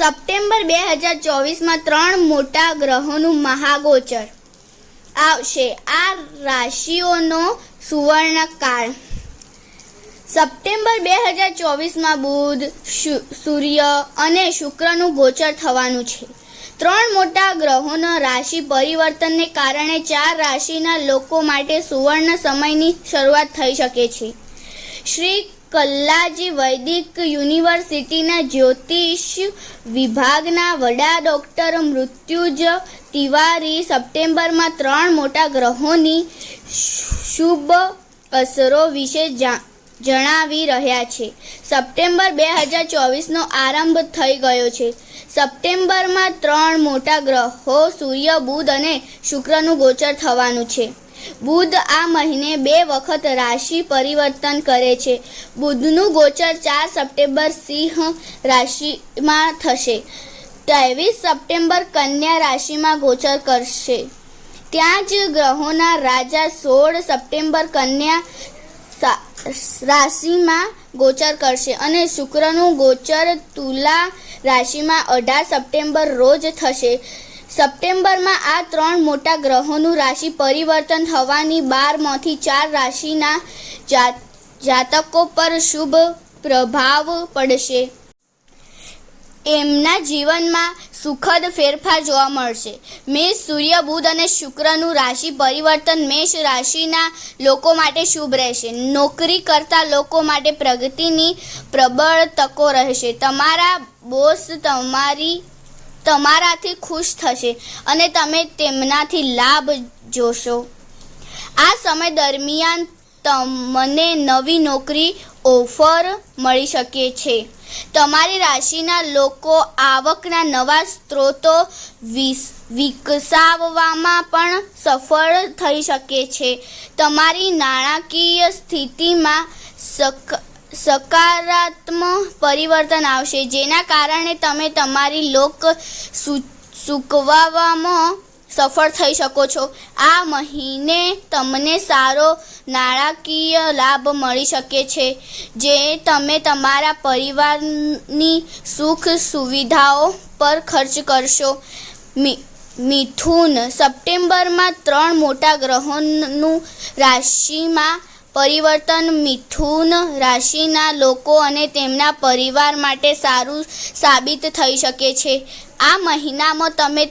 September બે હજાર ચોવીસમાં ત્રણ મોટા ગ્રહોનું મહાગોચર આવશે. આ રાશિઓનો સુવર્ણકાળ. સપ્ટેમ્બર બે હજાર ચોવીસમાં બુધ સૂર્ય અને શુક્રનું ગોચર થવાનું છે. ત્રણ મોટા ગ્રહોના રાશિ પરિવર્તનને કારણે ચાર રાશિના લોકો માટે સુવર્ણ સમયની શરૂઆત થઈ શકે છે. શ્રી કલ્લાજી વૈદિક યુનિવર્સિટીના જ્યોતિષ વિભાગના વડા ડૉક્ટર મૃત્યુજ તિવારી સપ્ટેમ્બરમાં ત્રણ મોટા ગ્રહોની શુભ અસરો વિશે જણાવી રહ્યા છે. સપ્ટેમ્બર બે હજાર ચોવીસનો આરંભ થઈ ગયો છે. સપ્ટેમ્બરમાં ત્રણ મોટા ગ્રહો સૂર્ય, બુધ અને શુક્રનું ગોચર થવાનું છે. બુધ આ મહિને બે વખત રાશિ પરિવર્તન કરે છે. બુધનું ગોચર ચાર સપ્ટેમ્બર સિંહ રાશિમાં થશે. ત્રેવીસ સપ્ટેમ્બર કન્યા રાશિમાં ગોચર કરશે. ત્યાં જ ગ્રહોના રાજા સોળ સપ્ટેમ્બર કન્યા રાશિમાં ગોચર કરશે અને શુક્રનું ગોચર તુલા રાશિમાં અઢાર સપ્ટેમ્બર રોજ થશે. સપ્ટેમ્બરમાં આ ત્રણ મોટા ગ્રહોનું રાશિ પરિવર્તન થવાની બારમાંથી ચાર રાશિના જાત- જાતકો પર શુભ પ્રભાવ પડશે. એમના જીવનમાં સુખદ ફેરફાર જોવા મળશે. મેષ, સૂર્ય, બુધ અને શુક્રનું રાશિ પરિવર્તન મેષ રાશિના લોકો માટે શુભ રહેશે. નોકરી કરતા લોકો માટે પ્રગતિની પ્રબળ તકો રહેશે. તમારા બોસ તમારી તમારાથી ખુશ થશે અને તમે તેમનાથી લાભ જોશો. આ સમય દરમિયાન તમને નવી નોકરી ઓફર મળી શકે છે. તમારી રાશિના લોકો આવકના નવા સ્ત્રોતો વિકસાવવામાં પણ સફળ થઈ શકે છે. તમારી નાણાકીય સ્થિતિમાં સક સકારાત્મક પરિવર્તન આવશે. જેના કારણે તમે તમારી લોક સૂ- સફળ થઈ શકો છો. આ મહિને તમને સારો નાણાકીય લાભ મળી શકે છે. જે તમે તમારા પરિવારની સુખ સુવિધાઓ પર ખર્ચ કરશો. મિથુન. સપ્ટેમ્બરમાં ત્રણ મોટા ગ્રહોનું રાશિમાં પરિવર્તન મિથુન રાશિના લોકો અને તેમના પરિવાર માટે સારું સાબિત થઈ શકે છે. આ મહિનામાં તમે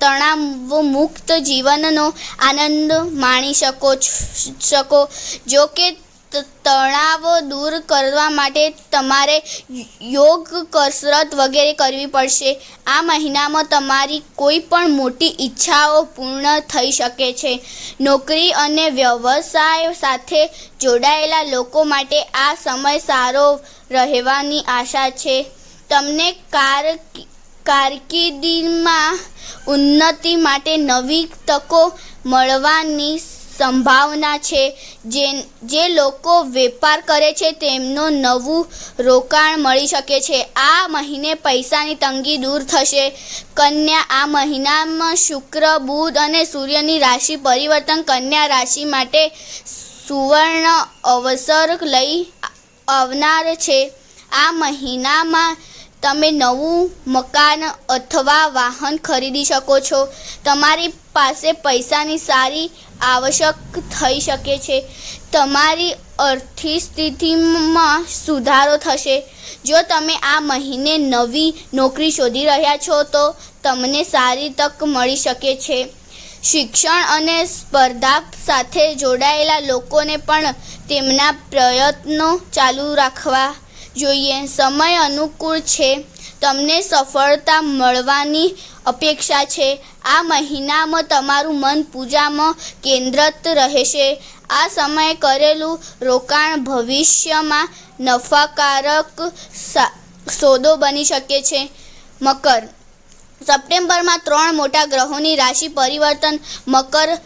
તણાવ મુક્ત જીવનનો આનંદ માણી શકો શકો. જો કે તણાવ દૂર કરવા માટે તમારે યોગ કસરત વગેરે કરવી પડશે. આ મહિનામાં તમારી કોઈ પણ મોટી ઈચ્છાઓ પૂર્ણ થઈ શકે છે. નોકરી અને વ્યવસાય સાથે જોડાયેલા લોકો માટે આ સમય સારો રહેવાની આશા છે. તમને કાર, કારકિર્દીમાં ઉન્નતિ માટે નવી તકો મળવાની સંભાવના છે. જે જે લોકો વેપાર કરે છે, તેમનો નવું રોકાણ મળી શકે છે. આ મહિને પૈસાની તંગી દૂર થશે. કન્યા, આ મહિનામાં શુક્ર, બુધ અને સૂર્યની રાશિ પરિવર્તન કન્યા રાશિ માટે સુવર્ણ અવસર લઈ આવનાર છે. આ મહિનામાં તમે નવું મકાન અથવા વાહન ખરીદી શકો છો. તમારી પાસે પૈસાની સારી આવશ્યક થઈ શકે છે. તમારી આર્થિક સ્થિતિમાં સુધારો થશે. જો તમે આ મહિને નવી નોકરી શોધી રહ્યા છો, તો તમને સારી તક મળી શકે છે. શિક્ષણ અને સ્પર્ધા સાથે જોડાયેલા લોકોને પણ તેમના પ્રયત્નો ચાલુ રાખવા જોઈએ. સમય અનુકૂળ છે. તમને સફળતા મળવાની અપેક્ષા છે. આ મહિનામાં તમારું મન પૂજામાં કેન્દ્રિત રહેશે. આ સમયે કરેલું રોકાણ ભવિષ્યમાં નફાકારક સોદો બની શકે છે. મકર. સપ્ટેમ્બરમાં ત્રણ મોટા ગ્રહોની રાશિ પરિવર્તન મકર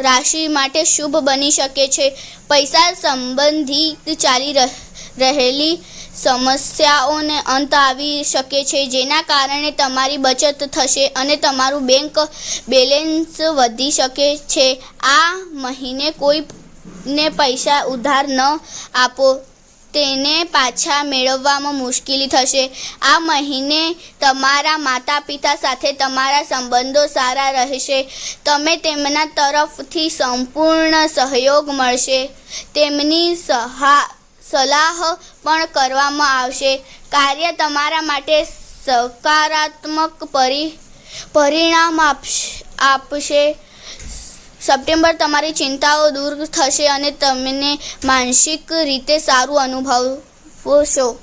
રાશિ માટે શુભ બની શકે છે. પૈસા સંબંધિત ચાલી રહ- રહેલી સમસ્યાઓને અંત આવી શકે છે, જેના કારણે તમારી બચત થશે અને તમારું બેંક બેલેન્સ વધી શકે છે. આ મહિને કોઈને પૈસા ઉધાર ન આપો, તેને પાછા મેળવવામાં મુશ્કેલી થશે. આ મહિને તમારા માતા પિતા સાથે તમારા સંબંધો સારા રહેશે. તમે તેમના તરફથી સંપૂર્ણ સહયોગ મળશે. તેમની સહા સલાહ પણ કરવામાં આવશે. કાર્ય તમારા માટે સકારાત્મક પરી, પરિણામ આપશ- સપ્ટેમ્બર તમારી ચિંતાઓ દૂર થશે અને તમને માનસિક રીતે સારું અનુભવશો.